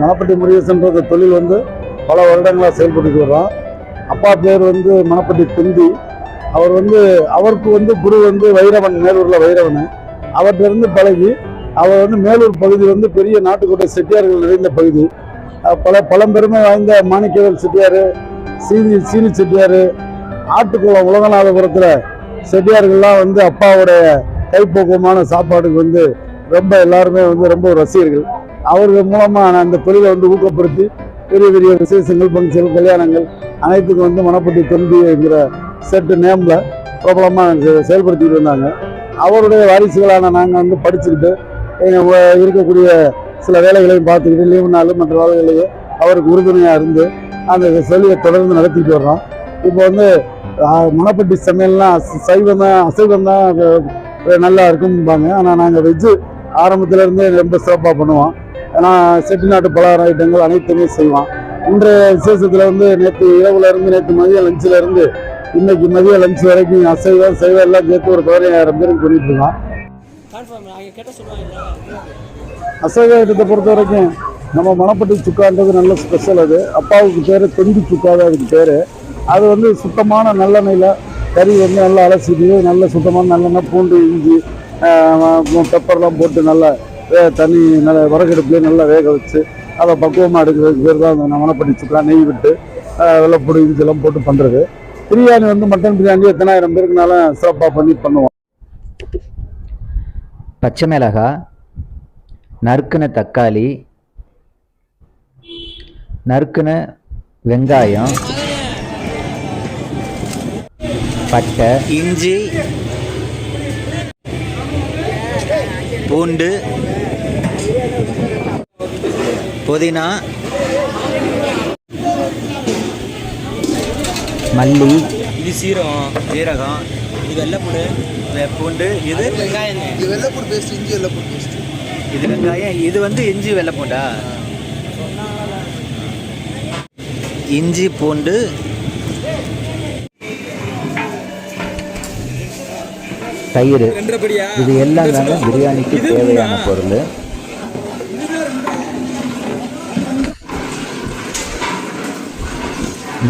மணப்பட்டி முருகேசன்ற தொழில் வந்து பல வருடங்களாக செயல்பட்டு வர்றோம். அப்பா பேர் வந்து மணப்பட்டி துந்தி அவர் வந்து அவருக்கு வந்து குரு வந்து வைரவன் மேலூரில் வைரவன். அவர்கிட்ட இருந்து பழகி அவர் வந்து மேலூர் பகுதி வந்து பெரிய நாட்டுக்கோட்டை செட்டியார்கள் நிறைந்த பகுதி. பல பழம்பெருமை வாய்ந்த மாணிக்கவேல் செட்டியார் சீனி சீனி செட்டியார் ஆட்டுக்குளம் உலகநாதபுரத்தில் செட்டியார்கள்லாம் வந்து அப்பாவுடைய கைப்போக்கமான சாப்பாடுக்கு வந்து ரொம்ப எல்லாருமே வந்து ரொம்ப ரசிகர்கள். அவர்கள் மூலமாக நான் அந்த தொழிலை வந்து ஊக்கப்படுத்தி பெரிய பெரிய விசேஷங்கள் ஃபங்க்ஷன் கல்யாணங்கள் அனைத்துக்கும் வந்து மணப்பட்டி தொண்டிங்கிற செட்டு நேமில் பிரபலமாக செயல்படுத்திட்டு இருந்தாங்க. அவருடைய வாரிசுகளான நாங்கள் வந்து படிச்சுக்கிட்டு எங்கள் இருக்கக்கூடிய சில வேலைகளையும் பார்த்துக்கிட்டு லீவு நாள் மற்ற வேலைகளையும் அவருக்கு உறுதுணையாக இருந்து அந்த செல்வியை தொடர்ந்து நடத்திட்டு வர்றோம். இப்போ வந்து மணப்பட்டி சமையல்லாம் சைவம் தான் அசைவம் தான் நல்லா இருக்கும்பாங்க. ஆனால் நாங்கள் வெஜ்ஜு ஆரம்பத்துலேருந்தே ரொம்ப சிறப்பாக பண்ணுவோம். ஏன்னா செட்டிநாட்டு பலகார ஐட்டங்கள் அனைத்துமே செய்வோம் இன்றைய விசேஷத்தில் வந்து நேற்று இரவுலேருந்து நேற்று மதியம் லஞ்சிலேருந்து இன்னைக்கு மதியம் லஞ்ச் வரைக்கும் அசைவம் சைவம் எல்லாம் சேர்த்து ஒரு பதினாயிரம் பேருக்கு பண்ணிட்டு இருக்கோம் அசைவ ஐட்டத்தை பொறுத்த வரைக்கும் நம்ம மணப்பட்டி சுக்கான்றது நல்ல ஸ்பெஷல் அது. அப்பாவுக்கு பேர் தொண்டி சுக்காத அதுக்கு பேர். அது வந்து சுத்தமான நல்லெண்ணெயில் கறி வந்து நல்லா அலசிட்டு நல்ல சுத்தமான நல்லெண்ணெய் பூண்டு இஞ்சி பெப்பர்லாம் போட்டு நல்லா தண்ணி நல்ல வரகடுப்புலேயே நல்லா வேக வச்சு அதை பக்குவமாக எடுக்கிறதுக்கு பேர் தான் அந்த மணப்பட்டி சுக்கா நெய் விட்டு வெள்ளைப்பூடு இஞ்சிலாம் போட்டு பண்ணுறது பிரியாணி வந்து மட்டன் பிரியாணி எத்தனாயிரம் பேருக்குனாலும் சிறப்பாக பண்ணி பண்ணுவோம். பச்சை மிளகாய் நறுக்குன தக்காளி நறுக்குன வெங்காயம் பட்டை இஞ்சி பூண்டு புதினா மல்லி இது சீரகம் சீரகம் இது வெள்ளைப்பூடு பூண்டு இது வெங்காயம் இது வெள்ளைப்பூடு பேஸ்ட் இஞ்சி வெள்ளைப்பூடு பேஸ்ட் இது வெங்காயம் இது வந்து இஞ்சி வெள்ளைப்பூண்டா? இஞ்சி பூண்டு தயிர். இது எல்லாம் தாங்க பிரியாணிக்கு தேவையான பொருள்.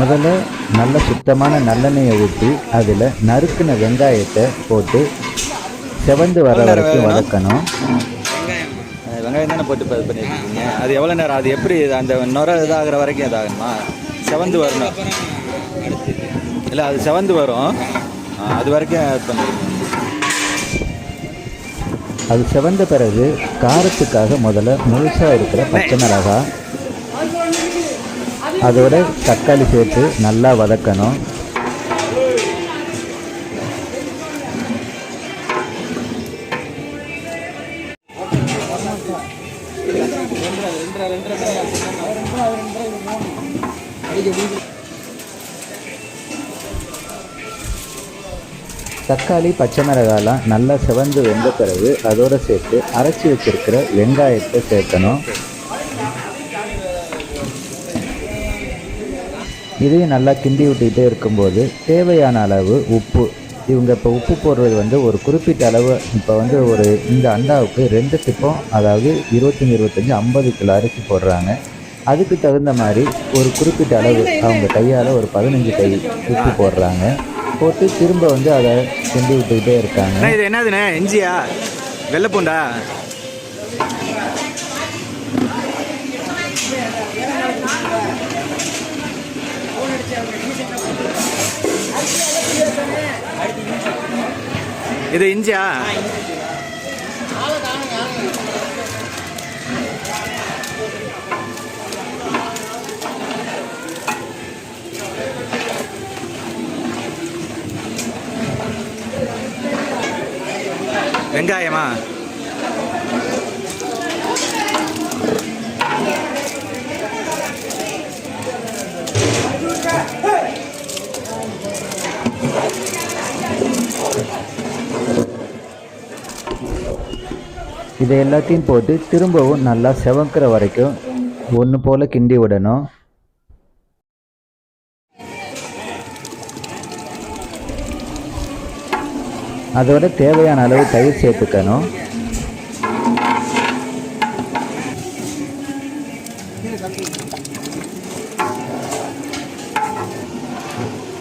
முதல்ல நல்ல சுத்தமான நல்லெண்ணெயை ஊற்றி அதில் நறுக்குன வெங்காயத்தை போட்டு செவந்து வர வரைக்கும் வதக்கணும். வெங்காயம். தானே போட்டு இது பண்ணியிருக்கீங்க அது எவ்வளோ நேரம்? அது எப்படி அந்த நுர இதாகிற வரைக்கும் இதாகணுமா செவந்து வரணும். இல்லை அது செவந்து வரும். அது வரைக்கும் பண்ணிருக்கீங்க. அது செவந்த பிறகு காரத்துக்காக முதல்ல முழுசாக இருக்கிற பச்சை மிளகா அதோட தக்காளி சேர்த்து நல்லா வதக்கணும். தக்காளி பச்சை மிளகாலாம் நல்லா செவந்து வெந்த பிறகு அதோடு சேர்த்து அரைச்சி வச்சிருக்கிற வெங்காயத்தை சேர்க்கணும். இதையும் நல்லா கிண்டி விட்டுக்கிட்டே இருக்கும்போது தேவையான அளவு உப்பு. இவங்க இப்போ உப்பு போடுறது வந்து ஒரு குறிப்பிட்ட அளவு இப்போ வந்து ஒரு இந்த அண்டாவுக்கு ரெண்டு டிப்பம் அதாவது இருபத்தஞ்சி இருபத்தஞ்சி ஐம்பது கிலோ அரிசி போடுறாங்க. அதுக்கு தகுந்த மாதிரி ஒரு குறிப்பிட்ட அளவு அவங்க கையால் ஒரு பதினஞ்சு கை உப்பு போடுறாங்க. போட்டு திரும்ப வந்து அதை செஞ்சு விட்டுக்கிட்டே இருக்காங்க. இது என்னதுண்ணே? இஞ்சியா வெள்ளைப்பூண்டா இது இஞ்சியா? வெங்காயமா? இதை எல்லாத்தையும் போட்டு திரும்பவும் நல்லா செவக்கிற வரைக்கும் ஒன்று போல் கிண்டி விடணும். அதோட தேவையான அளவு தயிர் சேர்த்துக்கணும்.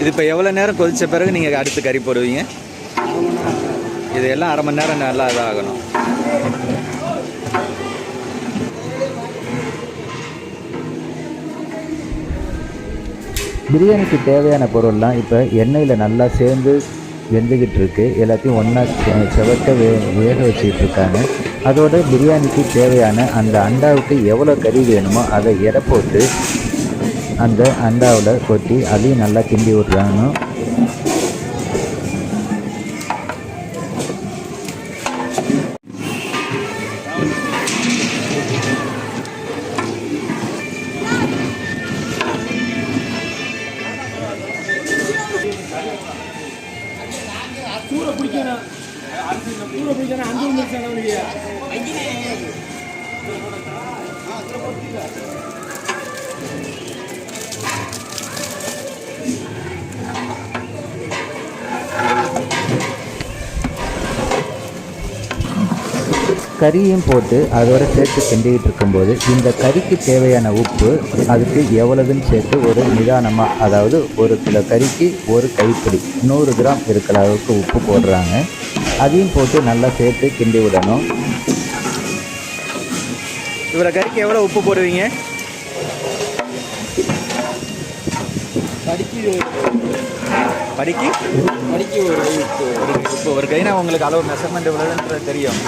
இது இப்போ எவ்வளோ நேரம் கொதித்த பிறகு நீங்கள் அடுத்து கறி போடுவீங்க? இது எல்லாம் அரை மணி நேரம் நல்லா இதாகணும். பிரியாணிக்கு தேவையான பொருள்லாம் இப்போ எண்ணெயில் நல்லா சேர்ந்து வெந்துக்கிட்டு இருக்கு எல்லாத்தையும் ஒன்றா செவக்க வே வேக வச்சுக்கிட்டு இருக்காங்க அதோட பிரியாணிக்கு தேவையான அந்த அண்டாவுக்கு எவ்வளோ கறி வேணுமோ அதை எடை போட்டு அந்த அண்டாவில் கொட்டி அதையும் நல்லா கிண்டி விட்றாங்க சூட பிடிக்கணும் அஞ்சு கறியும் போட்டு அதோட சேர்த்து கிண்டிக்கிட்டு இருக்கும்போது இந்த கறிக்கு தேவையான உப்பு அதுக்கு எவ்வளவுன்னு சேர்த்து ஒரு நிதானமாக அதாவது ஒரு கிலோ கறிக்கு ஒரு கைப்பிடி நூறு கிராம் இருக்கிற அளவுக்கு உப்பு போடுறாங்க. அதையும் போட்டு நல்லா சேர்த்து கிண்டி விடணும். இவ்வளோ கறிக்கு எவ்வளோ உப்பு போடுவீங்க? படிக்கு படிக்கு படிக்கு ஒரு உப்பு. ஒரு இப்போ ஒரு கைனா உங்களுக்கு அளவு மெஷர்மெண்ட் எவ்வளோன்றது தெரியும்.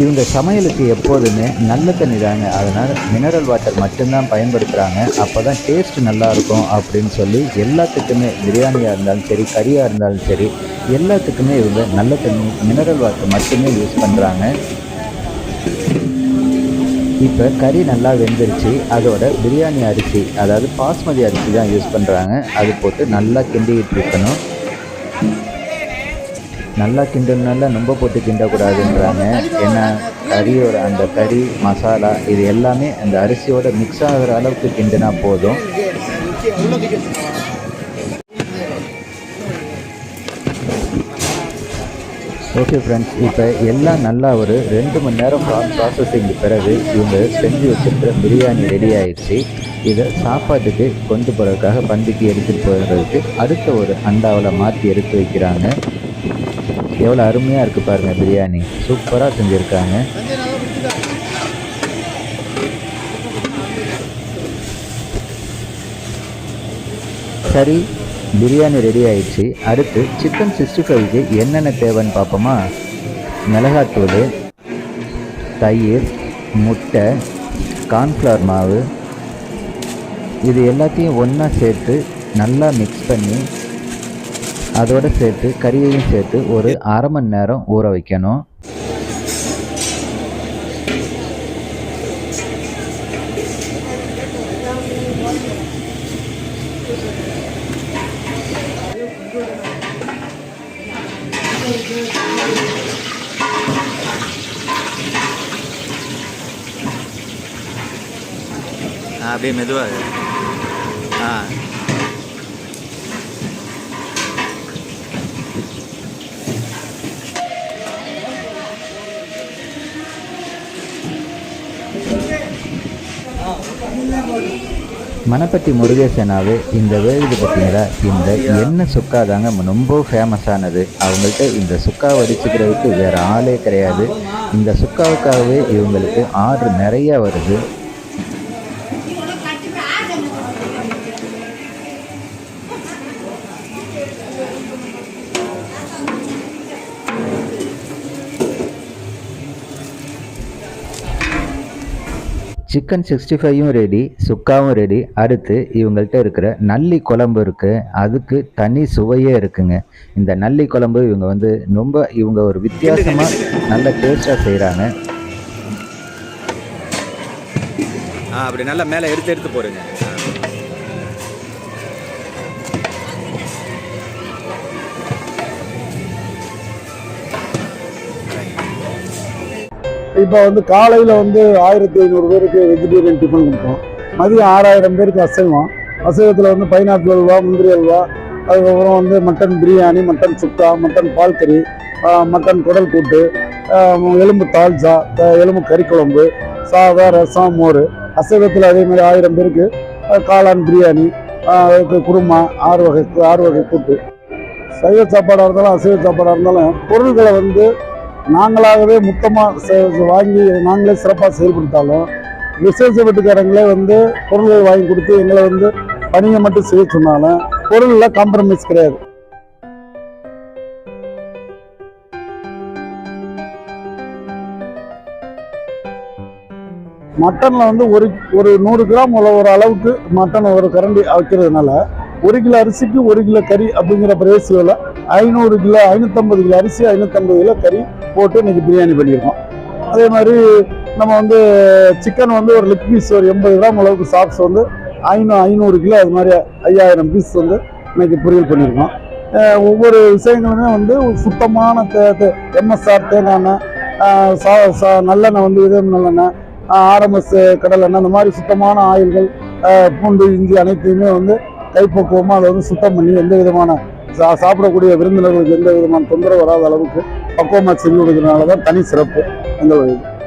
இவங்க சமையலுக்கு எப்போதுமே நல்ல தண்ணி தாங்க. அதனால் மினரல் வாட்டர் மட்டும்தான் பயன்படுத்துகிறாங்க அப்போ தான் டேஸ்ட் நல்லாயிருக்கும் அப்படின்னு சொல்லி எல்லாத்துக்குமே பிரியாணியாக இருந்தாலும் சரி கறியாக இருந்தாலும் சரி எல்லாத்துக்குமே இவங்க நல்ல தண்ணி மினரல் வாட்டர் மட்டுமே யூஸ் பண்ணுறாங்க இப்போ கறி நல்லா வெந்துருச்சு. அதோட பிரியாணி அரிசி அதாவது பாஸ்மதி அரிசி தான் யூஸ் பண்ணுறாங்க அது போட்டு நல்லா கிண்டிக்கிட்டு இருக்கணும். நல்லா கிண்டனால ரொம்ப போட்டு கிண்டக்கூடாதுன்றாங்க. ஏன்னா கறியோட அந்த கறி மசாலா இது எல்லாமே அந்த அரிசியோட மிக்ஸ் ஆகிற அளவுக்கு கிண்டினா போதும். ஓகே ஃப்ரெண்ட்ஸ் இப்போ எல்லாம் நல்லா ஒரு ரெண்டு மணி நேரம் ப்ராசஸிங் பிறகு இவங்க செஞ்சு வச்சிருக்கிற பிரியாணி ரெடி ஆயிடுச்சு. இதை சாப்பாட்டுக்கு கொண்டு போகிறதுக்காக பந்திக்கு எடுத்துகிட்டு போகிறதுக்கு அடுத்த ஒரு அண்டாவில் மாற்றி எடுத்து வைக்கிறாங்க. எவ்வளோ அருமையாக இருக்குது பாருங்கள் பிரியாணி. சூப்பராக செஞ்சுருக்காங்க. சரி பிரியாணி ரெடி ஆயிடுச்சு. அடுத்து சிக்கன் சிக்ஸ்டி ஃபைவ்க்கு என்னென்ன தேவைன்னு பார்ப்போமா? மிளகாத்தூள் தயிர் முட்டை கார்ன்ஃப்ளவர் மாவு. இது எல்லாத்தையும் ஒன்றா சேர்த்து நல்லா மிக்ஸ் பண்ணி அதோடு சேர்த்து கறியையும் சேர்த்து ஒரு அரை மணி நேரம் ஊற வைக்கணும். அப்படியே மெதுவாக மணப்பட்டி முருகேசனாவே இந்த வேகுது பார்த்தீங்களா இந்த எண்ணெய் சுக்கா தாங்க ரொம்ப ஃபேமஸானது அவங்கள்ட்ட இந்த சுக்கா வடிச்சுக்கிறதுக்கு வேறு ஆளே கிடையாது. இந்த சுக்காவுக்காகவே இவங்களுக்கு ஆர்டர் நிறைய வருது. சிக்கன் சிக்ஸ்டி ஃபைவும் ரெடி சுக்காவும் ரெடி அடுத்து இவங்கள்ட்ட இருக்கிற நல்லி குழம்பு இருக்குது அதுக்கு தனி சுவையே இருக்குங்க. இந்த நல்லி குழம்பு இவங்க வந்து ரொம்ப இவங்க ஒரு வித்தியாசமாக நல்ல டேஸ்ட்டாக செய்கிறாங்க ஆ அப்படி நல்லா மேலே எடுத்து எடுத்து போடுங்க. இப்போ வந்து காலையில் வந்து ஆயிரத்தி ஐநூறு பேருக்கு வெஜிடேரியன் டிஃபன் கொடுப்போம் மதியம் ஆறாயிரம் பேருக்கு அசைவம். அசைவத்தில் வந்து பைனாப்பிள் அல்வா முந்திரி அல்வா அதுக்கப்புறம் வந்து மட்டன் பிரியாணி மட்டன் சுக்கா மட்டன் பால் கறி மட்டன் குடல் கூட்டு எலும்பு தால்சா எலும்பு கறி குழம்பு சாதம் ரசம் மோர். அசைவத்தில் அதே மாதிரி ஆயிரம் பேருக்கு காளான் பிரியாணி அதுக்கு குருமா ஆறு வகை ஆறு வகை கூட்டு. சைவ சாப்பாடாக இருந்தாலும் அசைவ சாப்பாடாக இருந்தாலும் பொருள்களை வந்து நாங்களாகவே மொத்தமாக வாங்கி நாங்களே சிறப்பாக செயல்படுத்தாலும் விசேஷ வீட்டுக்காரங்களே வந்து பொருள்கள் வாங்கி கொடுத்து எங்களை வந்து பணியை மட்டும் செய்ய சொன்னாலும் பொருளில் காம்ப்ரமைஸ் கிடையாது. மட்டனில் வந்து ஒரு ஒரு நூறு கிராம் உள்ள ஒரு அளவுக்கு மட்டன் ஒரு கரண்டி வைக்கிறதுனால ஒரு கிலோ அரிசிக்கு ஒரு கிலோ கறி அப்படிங்கிற ரேஷியோவில் ஐநூறு கிலோ ஐநூற்றம்பது கிலோ அரிசி ஐநூற்றம்பது கிலோ கறி போட்டு இன்னைக்கு பிரியாணி பண்ணியிருக்கோம். அதே மாதிரி நம்ம வந்து சிக்கன் வந்து ஒரு லெக் பீஸ் ஒரு எண்பது கிராம் அளவுக்கு சாப்ஸ் வந்து ஐநூறு ஐநூறு கிலோ அது மாதிரி ஐயாயிரம் பீஸ் வந்து இன்னைக்கு பொரியல் பண்ணியிருக்கோம். ஒவ்வொரு விஷயங்களுமே வந்து சுத்தமான தே எம்எஸ்ஆர் தேங்காய் சா சா நல்லெண்ணெய் வந்து இதயம் நல்லெண்ணெய் ஆர்எம்எஸ் கடல் எண்ணெய் அந்த மாதிரி சுத்தமான ஆயில்கள் பூண்டு இஞ்சி அனைத்தையுமே வந்து கைப்பக்குவமாக அதை வந்து சுத்தம் பண்ணி எந்த விதமான சா சாப்பிடக்கூடிய விருந்தினர்களுக்கு எந்த விதமான தொந்தரவு வராத அளவுக்கு பக்குவமாக செஞ்சு கொடுக்கறதுனால தான் தனி சிறப்பு. எங்களுடைய வழி